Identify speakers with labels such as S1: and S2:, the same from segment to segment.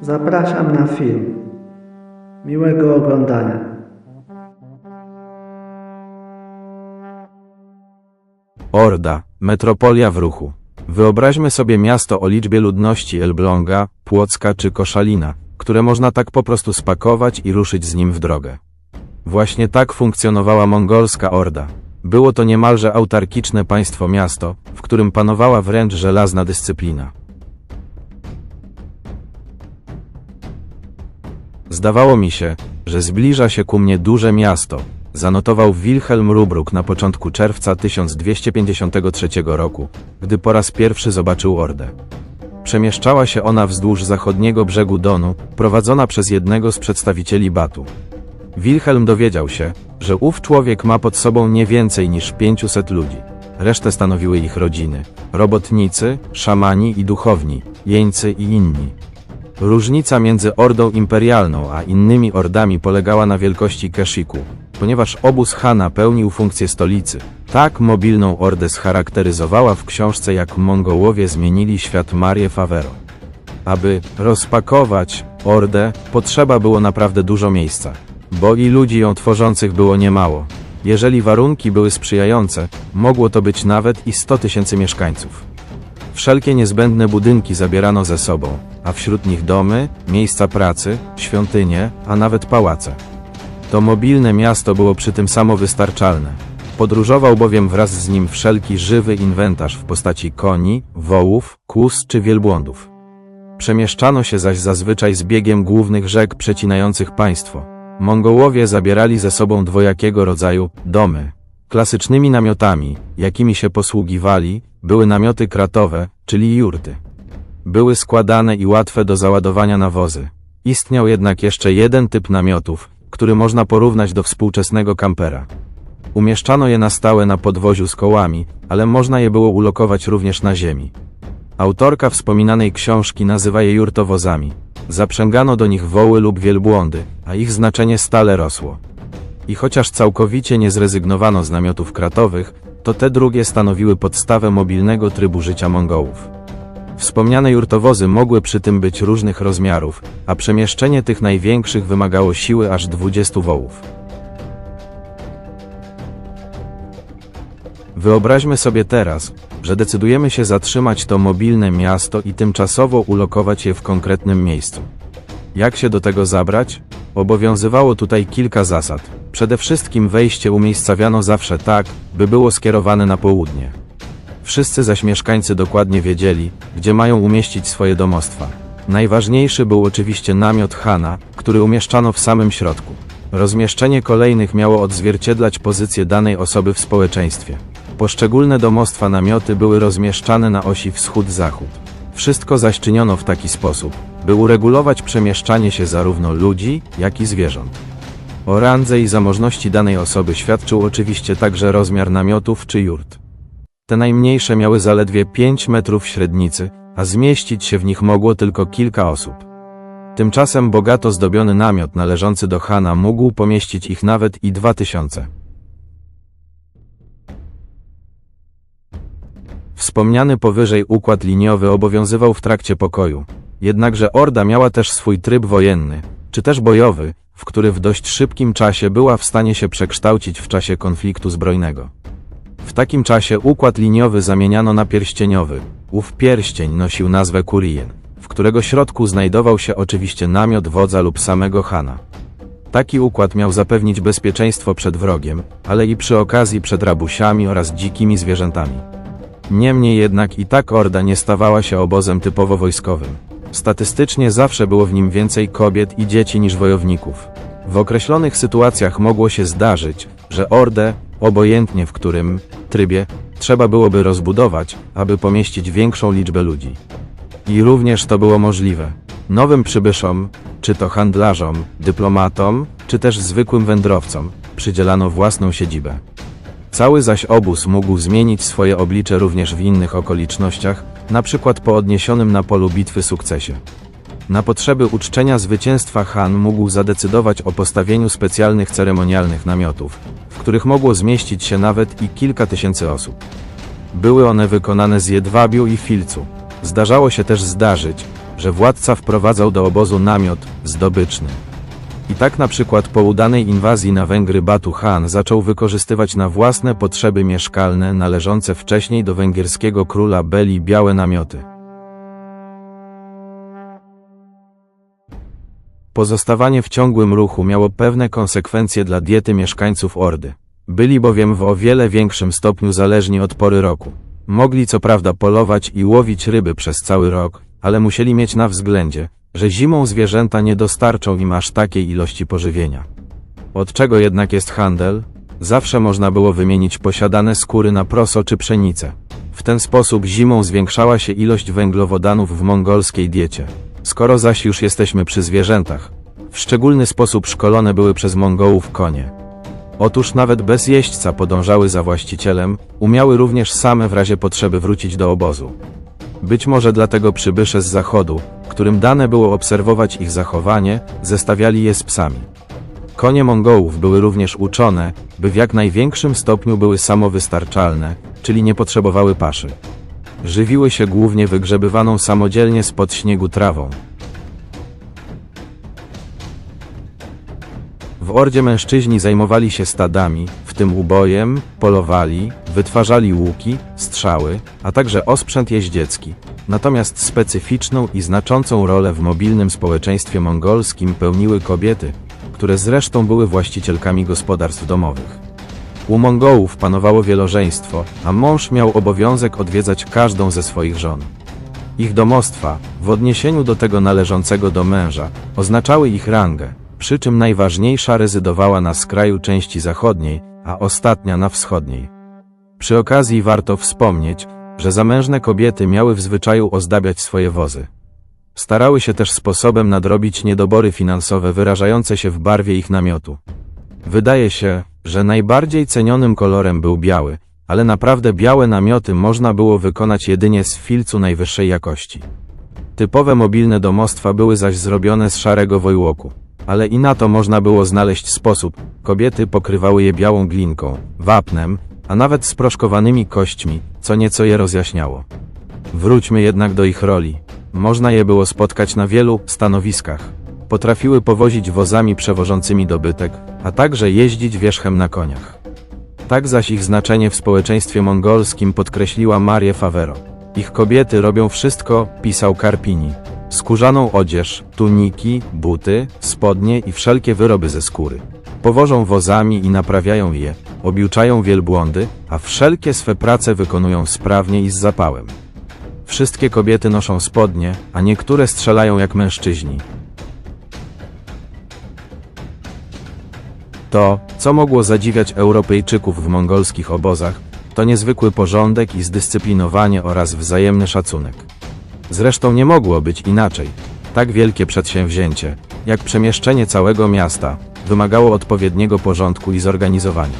S1: Zapraszam na film. Miłego oglądania.
S2: Orda, metropolia w ruchu. Wyobraźmy sobie miasto o liczbie ludności Elbląga, Płocka czy Koszalina, które można tak po prostu spakować i ruszyć z nim w drogę. Właśnie tak funkcjonowała mongolska Orda. Było to niemalże autarkiczne państwo miasto, w którym panowała wręcz żelazna dyscyplina. Zdawało mi się, że zbliża się ku mnie duże miasto, zanotował Wilhelm Rubruk na początku czerwca 1253 roku, gdy po raz pierwszy zobaczył Ordę. Przemieszczała się ona wzdłuż zachodniego brzegu Donu, prowadzona przez jednego z przedstawicieli Batu. Wilhelm dowiedział się, że ów człowiek ma pod sobą nie więcej niż 500 ludzi. Resztę stanowiły ich rodziny, robotnicy, szamani i duchowni, jeńcy i inni. Różnica między Ordą Imperialną a innymi ordami polegała na wielkości Keshiku, ponieważ obóz Hana pełnił funkcję stolicy. Tak mobilną Ordę scharakteryzowała w książce jak Mongołowie zmienili świat Marie Favero. Aby rozpakować Ordę, potrzeba było naprawdę dużo miejsca, bo i ludzi ją tworzących było niemało. Jeżeli warunki były sprzyjające, mogło to być nawet i 100 tysięcy mieszkańców. Wszelkie niezbędne budynki zabierano ze sobą, a wśród nich domy, miejsca pracy, świątynie, a nawet pałace. To mobilne miasto było przy tym samowystarczalne. Podróżował bowiem wraz z nim wszelki żywy inwentarz w postaci koni, wołów, kóz czy wielbłądów. Przemieszczano się zaś zazwyczaj z biegiem głównych rzek przecinających państwo. Mongołowie zabierali ze sobą dwojakiego rodzaju domy. Klasycznymi namiotami, jakimi się posługiwali, były namioty kratowe, czyli jurty. Były składane i łatwe do załadowania na wozy. Istniał jednak jeszcze jeden typ namiotów, który można porównać do współczesnego kampera. Umieszczano je na stałe na podwoziu z kołami, ale można je było ulokować również na ziemi. Autorka wspominanej książki nazywa je jurtowozami. Zaprzęgano do nich woły lub wielbłądy, a ich znaczenie stale rosło. I chociaż całkowicie nie zrezygnowano z namiotów kratowych, to te drugie stanowiły podstawę mobilnego trybu życia Mongołów. Wspomniane jurtowozy mogły przy tym być różnych rozmiarów, a przemieszczenie tych największych wymagało siły aż 20 wołów. Wyobraźmy sobie teraz, że decydujemy się zatrzymać to mobilne miasto i tymczasowo ulokować je w konkretnym miejscu. Jak się do tego zabrać? Obowiązywało tutaj kilka zasad. Przede wszystkim wejście umiejscawiano zawsze tak, by było skierowane na południe. Wszyscy zaś mieszkańcy dokładnie wiedzieli, gdzie mają umieścić swoje domostwa. Najważniejszy był oczywiście namiot Hana, który umieszczano w samym środku. Rozmieszczenie kolejnych miało odzwierciedlać pozycję danej osoby w społeczeństwie. Poszczególne domostwa namioty były rozmieszczane na osi wschód-zachód. Wszystko zaś czyniono w taki sposób, by uregulować przemieszczanie się zarówno ludzi, jak i zwierząt. O randze i zamożności danej osoby świadczył oczywiście także rozmiar namiotów czy jurt. Te najmniejsze miały zaledwie 5 metrów średnicy, a zmieścić się w nich mogło tylko kilka osób. Tymczasem bogato zdobiony namiot należący do Hana mógł pomieścić ich nawet i dwa tysiące. Wspomniany powyżej układ liniowy obowiązywał w trakcie pokoju. Jednakże Orda miała też swój tryb wojenny, czy też bojowy, w który w dość szybkim czasie była w stanie się przekształcić w czasie konfliktu zbrojnego. W takim czasie układ liniowy zamieniano na pierścieniowy. Ów pierścień nosił nazwę Kurijen, w którego środku znajdował się oczywiście namiot wodza lub samego Hana. Taki układ miał zapewnić bezpieczeństwo przed wrogiem, ale i przy okazji przed rabusiami oraz dzikimi zwierzętami. Niemniej jednak i tak Orda nie stawała się obozem typowo wojskowym. Statystycznie zawsze było w nim więcej kobiet i dzieci niż wojowników. W określonych sytuacjach mogło się zdarzyć, że Ordę, obojętnie w którym trybie, trzeba byłoby rozbudować, aby pomieścić większą liczbę ludzi. I również to było możliwe. Nowym przybyszom, czy to handlarzom, dyplomatom, czy też zwykłym wędrowcom, przydzielano własną siedzibę. Cały zaś obóz mógł zmienić swoje oblicze również w innych okolicznościach, na przykład po odniesionym na polu bitwy sukcesie. Na potrzeby uczczenia zwycięstwa Han mógł zadecydować o postawieniu specjalnych ceremonialnych namiotów, w których mogło zmieścić się nawet i kilka tysięcy osób. Były one wykonane z jedwabiu i filcu. Zdarzało się też zdarzyć, że władca wprowadzał do obozu namiot zdobyczny. I tak na przykład po udanej inwazji na Węgry Batu Khan zaczął wykorzystywać na własne potrzeby mieszkalne należące wcześniej do węgierskiego króla Beli białe namioty. Pozostawanie w ciągłym ruchu miało pewne konsekwencje dla diety mieszkańców Ordy. Byli bowiem w o wiele większym stopniu zależni od pory roku. Mogli co prawda polować i łowić ryby przez cały rok, ale musieli mieć na względzie, że zimą zwierzęta nie dostarczą im aż takiej ilości pożywienia. Od czego jednak jest handel? Zawsze można było wymienić posiadane skóry na proso czy pszenicę. W ten sposób zimą zwiększała się ilość węglowodanów w mongolskiej diecie. Skoro zaś już jesteśmy przy zwierzętach, w szczególny sposób szkolone były przez Mongołów konie. Otóż nawet bez jeźdźca podążały za właścicielem, umiały również same w razie potrzeby wrócić do obozu. Być może dlatego przybysze z zachodu, którym dane było obserwować ich zachowanie, zestawiali je z psami. Konie Mongołów były również uczone, by w jak największym stopniu były samowystarczalne, czyli nie potrzebowały paszy. Żywiły się głównie wygrzebywaną samodzielnie spod śniegu trawą. W Ordzie mężczyźni zajmowali się stadami, w tym ubojem, polowali, wytwarzali łuki, strzały, a także osprzęt jeździecki. Natomiast specyficzną i znaczącą rolę w mobilnym społeczeństwie mongolskim pełniły kobiety, które zresztą były właścicielkami gospodarstw domowych. U Mongołów panowało wielożeństwo, a mąż miał obowiązek odwiedzać każdą ze swoich żon. Ich domostwa, w odniesieniu do tego należącego do męża, oznaczały ich rangę, przy czym najważniejsza rezydowała na skraju części zachodniej, a ostatnia na wschodniej. Przy okazji warto wspomnieć, że zamężne kobiety miały w zwyczaju ozdabiać swoje wozy. Starały się też sposobem nadrobić niedobory finansowe wyrażające się w barwie ich namiotu. Wydaje się, że najbardziej cenionym kolorem był biały, ale naprawdę białe namioty można było wykonać jedynie z filcu najwyższej jakości. Typowe mobilne domostwa były zaś zrobione z szarego wojłoku. Ale i na to można było znaleźć sposób. Kobiety pokrywały je białą glinką, wapnem, a nawet sproszkowanymi kośćmi, co nieco je rozjaśniało. Wróćmy jednak do ich roli. Można je było spotkać na wielu stanowiskach. Potrafiły powozić wozami przewożącymi dobytek, a także jeździć wierzchem na koniach. Tak zaś ich znaczenie w społeczeństwie mongolskim podkreśliła Marie Favero. Ich kobiety robią wszystko, pisał Karpini. Skórzaną odzież, tuniki, buty, spodnie i wszelkie wyroby ze skóry. Powożą wozami i naprawiają je, obiuczają wielbłądy, a wszelkie swe prace wykonują sprawnie i z zapałem. Wszystkie kobiety noszą spodnie, a niektóre strzelają jak mężczyźni. To, co mogło zadziwiać Europejczyków w mongolskich obozach, to niezwykły porządek i zdyscyplinowanie oraz wzajemny szacunek. Zresztą nie mogło być inaczej. Tak wielkie przedsięwzięcie, jak przemieszczenie całego miasta, wymagało odpowiedniego porządku i zorganizowania.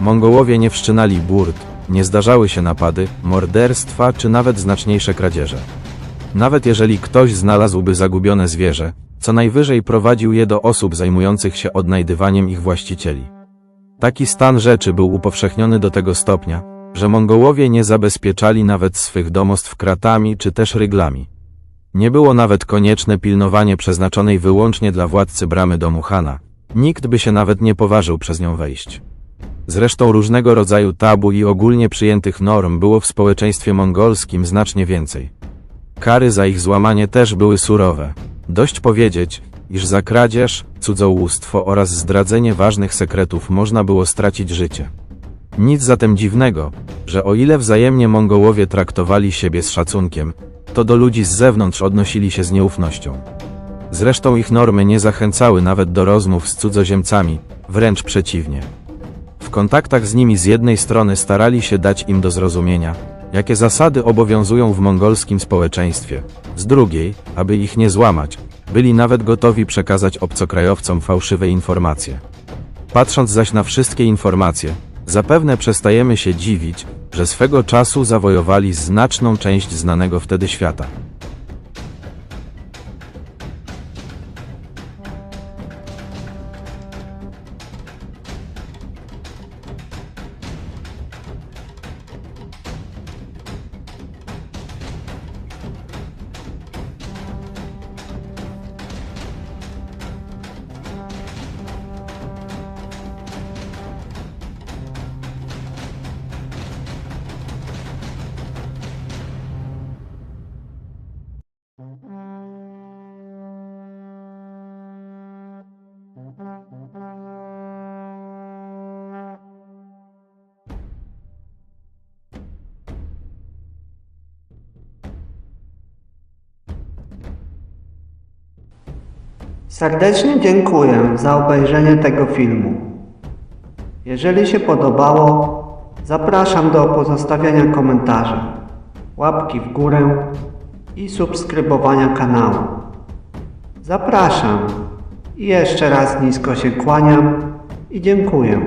S2: Mongołowie nie wszczynali burt, nie zdarzały się napady, morderstwa czy nawet znaczniejsze kradzieże. Nawet jeżeli ktoś znalazłby zagubione zwierzę, co najwyżej prowadził je do osób zajmujących się odnajdywaniem ich właścicieli. Taki stan rzeczy był upowszechniony do tego stopnia, że Mongołowie nie zabezpieczali nawet swych domostw kratami czy też ryglami. Nie było nawet konieczne pilnowanie przeznaczonej wyłącznie dla władcy bramy domu Hana. Nikt by się nawet nie poważył przez nią wejść. Zresztą różnego rodzaju tabu i ogólnie przyjętych norm było w społeczeństwie mongolskim znacznie więcej. Kary za ich złamanie też były surowe. Dość powiedzieć, iż za kradzież, cudzołóstwo oraz zdradzenie ważnych sekretów można było stracić życie. Nic zatem dziwnego, że o ile wzajemnie Mongołowie traktowali siebie z szacunkiem, to do ludzi z zewnątrz odnosili się z nieufnością. Zresztą ich normy nie zachęcały nawet do rozmów z cudzoziemcami, wręcz przeciwnie. W kontaktach z nimi z jednej strony starali się dać im do zrozumienia, jakie zasady obowiązują w mongolskim społeczeństwie, z drugiej, aby ich nie złamać, byli nawet gotowi przekazać obcokrajowcom fałszywe informacje. Patrząc zaś na wszystkie informacje, zapewne przestajemy się dziwić, że swego czasu zawojowali znaczną część znanego wtedy świata.
S1: Serdecznie dziękuję za obejrzenie tego filmu. Jeżeli się podobało, zapraszam do pozostawiania komentarza, łapki w górę i subskrybowania kanału. Zapraszam i jeszcze raz nisko się kłaniam i dziękuję.